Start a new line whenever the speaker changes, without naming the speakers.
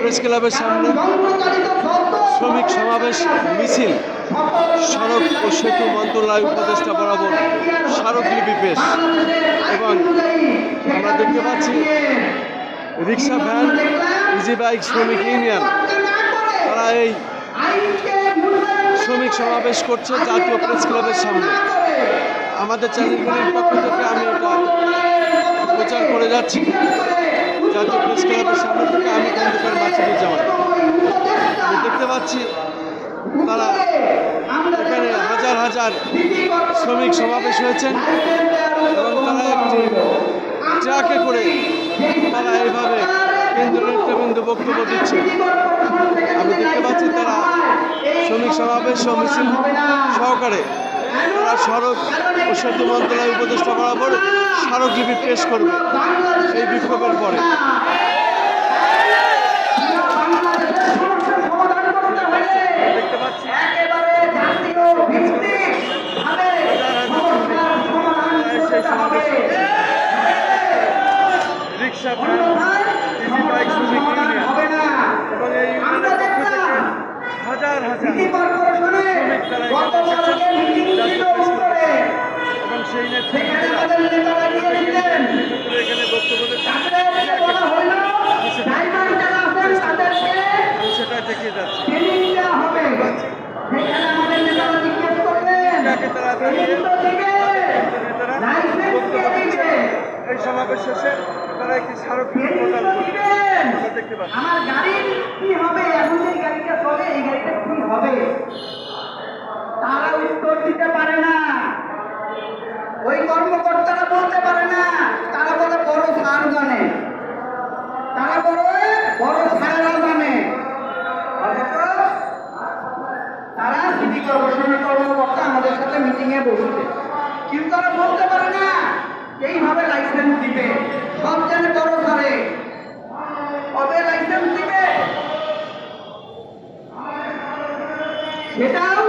Press ক্লাবের সামনে শ্রমিক সমাবেশ, মিছিল সড়ক ও সেতু মন্ত্রণালয় উপদেষ্টা বরাবর স্মারকলিপি পেশ। এবং আমরা দেখতে পাচ্ছি রিক্সা ভ্যান ইজি বাইক শ্রমিক ইউনিয়ন। তারা এই শ্রমিক সমাবেশ করছে জাতীয় প্রেস ক্লাবের সামনে। আমাদের চ্যানেলগুলির পক্ষ থেকে আমি এটা প্রচার করে যাচ্ছি। জাতীয় প্রেস ক্লাবের সামনে থেকে আমি খন্দকার মাসিদুজ্জামান আমি দেখতে পাচ্ছি তারা এখানে হাজার হাজার শ্রমিক সমাবেশ হয়েছেন এবং তারা একটি ট্রাকে করে তারা এইভাবে কেন্দ্র নেতৃবৃন্দ বক্তব্য দিচ্ছে। আমি দেখতে পাচ্ছি তারা শ্রমিক সমাবেশ সহকারে সড়ক ও সেতু মন্ত্রণালয় উপদেষ্টা বরাবর স্মারকলিপি পেশ করবে এই বিক্ষোভের পরে দেখতে পাচ্ছি সেই সমাবেশে রিক্সা ভ্যান ইজি বাইক শ্রমিক ইউনিয়ন এবং এই ইউনিয়নের পক্ষ থেকে হাজার হাজার শ্রমিক তারা এখানে এসেছেন জাতীয় প্রেস ক্লাবে। এবং সেই নেতৃত্বে এখানে বক্তব্য দিচ্ছেন। আমি সেটা দেখিয়ে যাচ্ছি যাকে তারা দাঁড়িয়ে নেতারা বক্তব্য দিচ্ছেন এই সমাবেশ শেষে তারা একটি স্মারকলিপি প্রদান দেখতে পাচ্ছি।
আমার গাড়ির কি হবে? এখন যে গাড়িটা চলে এই গাড়িটা কি হবে? তারা উত্তর দিতে পারে না। ওই কর্মকর্তারা বলতে পারে না। তারা বলে বড় স্যার জানে। তারা বলে বড় স্যারেরা জানে। তারা সিটি কর্পোরেশনের কর্মকর্তা মিটিং এ বসছে কিন্তু তারা বলতে পারে না, এইভাবে লাইসেন্স দিবে। সব জানে বড় ধরে কবে লাইসেন্স দিবে? সেটাও